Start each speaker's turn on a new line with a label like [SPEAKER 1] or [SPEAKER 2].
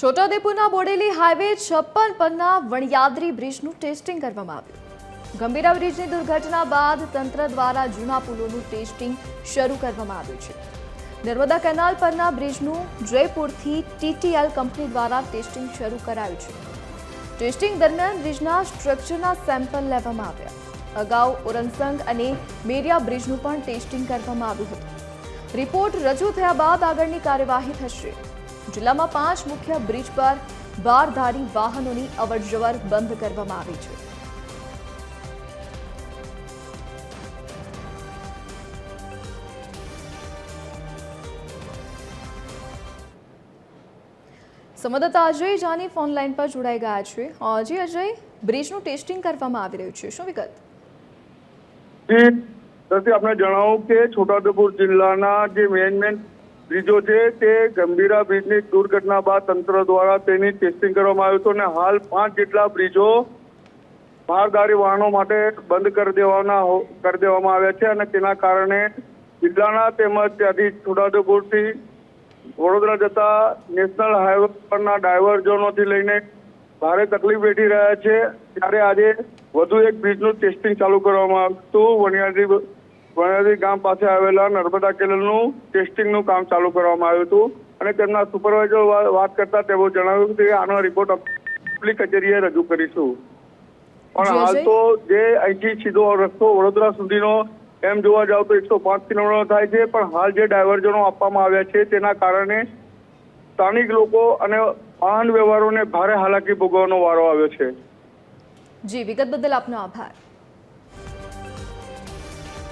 [SPEAKER 1] છોટાઉદેપુરના Bodeli highway છપ્પન પરના વણયાદ્રી બ્રિજનું testing કરવામાં આવ્યું. ગંભીરા બ્રિજની દુર્ઘટના બાદ તંત્ર દ્વારા જૂના પુલોનું ટેસ્ટિંગ શરૂ કરવામાં આવ્યું છે. નર્મદા કેનાલ પરના બ્રિજનું જયપુરથી ટીટીએલ કંપની દ્વારા ટેસ્ટિંગ શરૂ કરાયું છે. ટેસ્ટિંગ દરમિયાન બ્રિજના સ્ટ્રક્ચરના સેમ્પલ લેવામાં આવ્યા. અગાઉ ઓરનસંગ અને મેરિયા બ્રિજનું પણ ટેસ્ટિંગ કરવામાં આવ્યું હતું. રિપોર્ટ રજૂ થયા બાદ આગળની કાર્યવાહી થશે. જિલ્લામાં પાંચ મુખ્ય બ્રિજ પર બારધારી વાહનોની અવરજવર બંધ કરવામાં આવી છે. સંવાદદાતા અજય જાની ફોન લાઈન પર જોડાઈ ગયા છે. અજય અજય, બ્રિજનું ટેસ્ટિંગ કરવામાં આવી રહ્યું છે. શું વિગત?
[SPEAKER 2] આપણે જણાવું કે છોટાઉદેપુર જિલ્લાના જે મેન મેન બ્રિજો છે તે ગંભીરા બ્રિજની દુર્ઘટના બાદ તંત્ર દ્વારા તેની ટેસ્ટિંગ કરવામાં આવ્યું હતું અને હાલ પાંચ જેટલા બ્રિજો માલગાડી વાહનો માટે બંધ કરી દેવાના કરી દેવામાં આવ્યા છે અને તેના કારણે જિલ્લાના તેમજ ત્યાંથી છોટાઉદેપુરથી વડોદરા જતા નેશનલ હાઈવે પરના ડાયવર્ઝનોથી લઈને ભારે તકલીફ વેઠી રહ્યા છે. ત્યારે આજે વધુ એક બ્રિજનું ટેસ્ટિંગ ચાલુ કરવામાં આવ્યું હતું. વણિયાદી વણિયાદી ગામ પાસે આવેલા નર્મદા કેનલનું ટેસ્ટિંગનું કામ ચાલુ કરવામાં આવ્યું હતું અને તેમના સુપરવાઇઝર વાત કરતા તેઓ જણાવ્યું કે આનો રિપોર્ટ આપણી કચેરીએ રજૂ કરીશું. પણ હાલ તો જે અહીંથી સીધો રસ્તો વડોદરા સુધીનો એમ જોવા જાવ તો એકસો પાંચ કિલોમીટર થાય છે પણ હાલ જે ડાયવર્ઝનો આપવામાં આવ્યા છે તેના કારણે સ્થાનિક લોકો અને વાહન વ્યવહારોને ભારે હાલાકી ભોગવવાનો વારો આવ્યો છે.
[SPEAKER 1] જી વિગત બદલ આપનો આભાર.